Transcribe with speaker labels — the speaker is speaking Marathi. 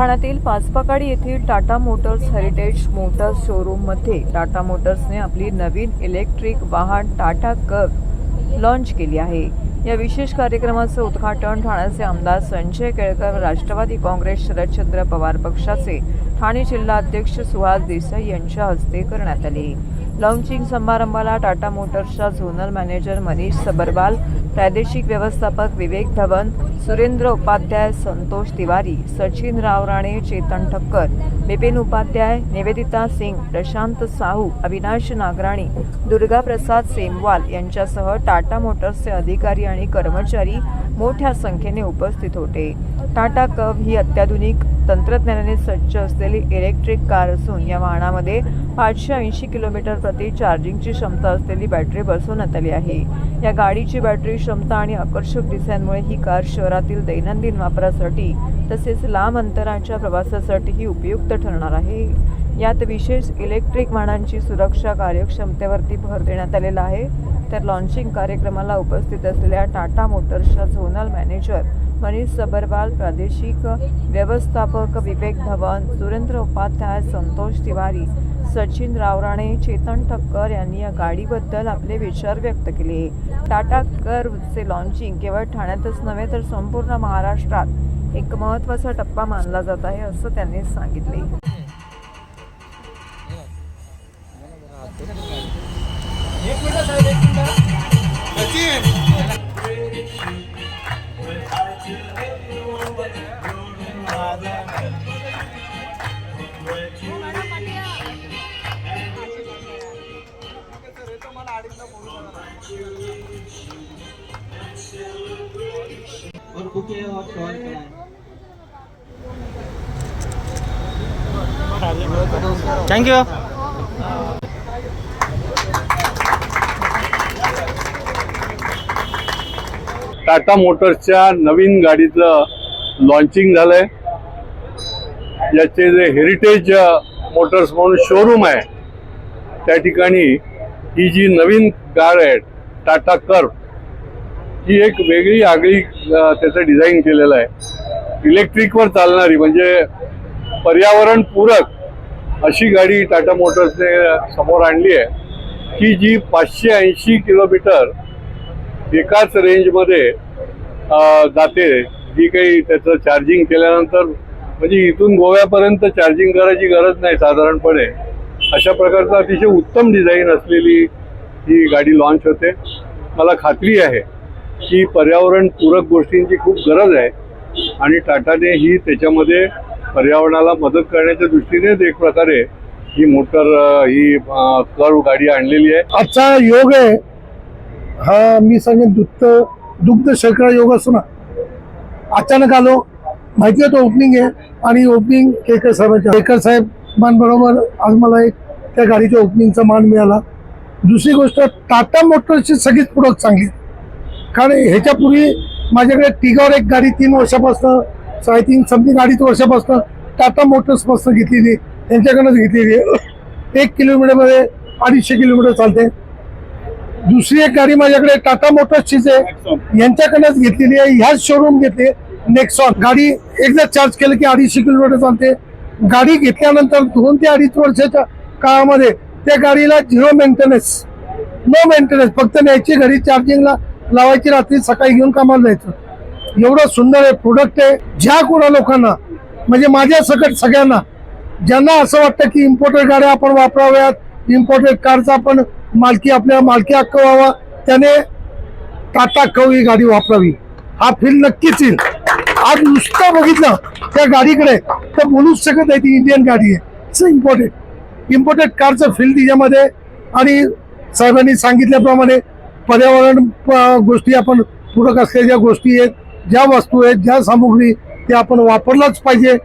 Speaker 1: ठाण्यातील पाचपाकाडी येथील टाटा मोटर्स हेरिटेज मोटर्स शोरूममध्ये टाटा मोटर्सने आपली नवीन इलेक्ट्रिक वाहन टाटा कप लॉन्च केली आहे. या विशेष कार्यक्रमाचं उद्घाटन ठाण्याचे आमदार संजय केळकर राष्ट्रवादी काँग्रेस शरदचंद्र पवार पक्षाचे ठाणे जिल्हाध्यक्ष सुहास देसाई यांच्या हस्ते करण्यात आले. लॉन्चिंग समारंभाला टाटा मोटर्सच्या झोनल मॅनेजर मनीष सबरवाल प्रादेशिक व्यवस्थापक विवेक धवन सुरेंद्र उपाध्याय संतोष तिवारी सचिन रावराणे चेतन ठक्कर बिपिन उपाध्याय निवेदिता सिंग प्रशांत साहू अविनाश नागराणी दुर्गा प्रसाद सेमवाल यांच्यासह टाटा मोटर्सचे अधिकारी आणि कर्मचारी मोठ्या संख्येने उपस्थित होते. टाटा कव ही अत्याधुनिक तंत्रज्ञानाने सज्ज असलेली इलेक्ट्रिक कार असून या वाहनामध्ये पाचशे ऐंशी किलोमीटर प्रति चार्जिंगची क्षमता असलेली बॅटरी बसवण्यात आली आहे. या गाडीची बॅटरी क्षमता आणि आकर्षक डिझाईनमुळे ही कार शहरातील दैनंदिन वापरासाठी तसेच लांब अंतरांच्या प्रवासासाठीही उपयुक्त ठरणार आहे. यात विशेष इलेक्ट्रिक वाहनांची सुरक्षा कार्यक्षमतेवरती भर देण्यात आलेला आहे. तर लॉन्चिंग कार्यक्रमाला उपस्थित असलेल्या टाटा मोटर्सच्या झोनल मॅनेजर मनीष सबरवाल प्रादेशिक व्यवस्थापक विवेक धवन सुरेंद्र उपाध्याय संतोष तिवारी सचिन रावराणे चेतन ठक्कर यांनी या गाडीबद्दल आपले विचार व्यक्त केले. टाटा कर्वचे लॉन्चिंग केवळ ठाण्यातच नव्हे तर संपूर्ण महाराष्ट्रात एक महत्त्वाचा टप्पा मानला जात आहे असं त्यांनी सांगितले.
Speaker 2: और बुके और कवर कराएं
Speaker 3: थैंक यू
Speaker 4: टाटा मोटर्सच्या नवीन गाडीचं लॉन्चिंग झालंय. याचे जे हेरिटेज मोटर्स म्हणून शोरूम आहे. त्या ठिकाणी ही जी नवीन कार आहे टाटा कर्व ही एक वेगळी आगळी त्याचं डिझाईन केलेलं आहे. इलेक्ट्रिकवर चालणारी म्हणजे पर्यावरण पूरक अशी गाडी टाटा मोटर्सने समोर आणली आहे. की जी पाचशे ऐंशी किलोमीटर एकाच रेंजमध्ये जाते. जी काही त्याचं चार्जिंग केल्यानंतर म्हणजे इथून गोव्यापर्यंत चार्जिंग करायची गरज नाही साधारणपणे. अशा प्रकारचं अतिशय उत्तम डिझाईन असलेली ही गाडी लॉन्च होते. मला खात्री आहे की पर्यावरणपूरक गोष्टींची खूप गरज आहे आणि टाटाने ही त्याच्यामध्ये पर्यावरणाला मदत करण्याच्या दृष्टीनेच एक प्रकारे ही मोटर ही कर्व गाडी आणलेली आहे.
Speaker 5: आजचा योग आहे हा मी सांगेन दुग्ध दुग्ध शर्करा योग असतो ना अचानक आलो माहिती आहे तो ओपनिंग आहे आणि ओपनिंग केकर साहेबांच्या केकर साहेबांबरोबर आज मला एक त्या गाडीच्या ओपनिंगचा मान मिळाला. दुसरी गोष्ट टाटा मोटर्सची सगळीच प्रोडक्ट चांगली. कारण ह्याच्यापूर्वी माझ्याकडे टिगावर एक गाडी तीन वर्षापासून आय थिंक समथिंग अडीच वर्षापासून टाटा मोटर्सपासून घेतलेली त्यांच्याकडनंच घेतलेली आहे. एक किलोमीटरमध्ये अडीचशे किलोमीटर चालते. दुसरी एक गाडी माझ्याकडे टाटा मोटर्सचीच आहे. यांच्याकडनंच घेतलेली आहे. ह्याच शोरूम घेतले नेक्सॉन गाडी एकदा चार्ज केलं की अडीचशे किलोमीटर चालते. गाडी घेतल्यानंतर दोन ते अडीच वर्षाच्या काळामध्ये त्या गाडीला झिरो मेंटेनन्स नो मेंटेनन्स फक्त न्यायची घरी चार्जिंगला लावायची रात्री सकाळी घेऊन कामाला जायचं. एवढं सुंदर आहे. प्रोडक्ट आहे. ज्या कोणा लोकांना म्हणजे माझ्या सकट सगळ्यांना ज्यांना असं वाटतं की इम्पोर्टेड गाड्या आपण वापराव्यात इम्पोर्टेड कारचा आपण मालकी आपल्या मालकी हक्क व्हावा. त्याने टाटा कव ही गाडी वापरावी. हा फील नक्कीच येईल. आज नुसतं बघितलं त्या गाडीकडे. तर बोलूच शकत नाही ती इंडियन गाडी आहे. इट्स इम्पॉर्टेंट कारचं फील तिच्यामध्ये. आणि साहेबांनी सांगितल्याप्रमाणे पर्यावरण गोष्टी आपण पूरक असलेल्या ज्या गोष्टी आहेत ज्या वस्तू आहेत ज्या सामुग्री त्या आपण वापरलाच पाहिजे.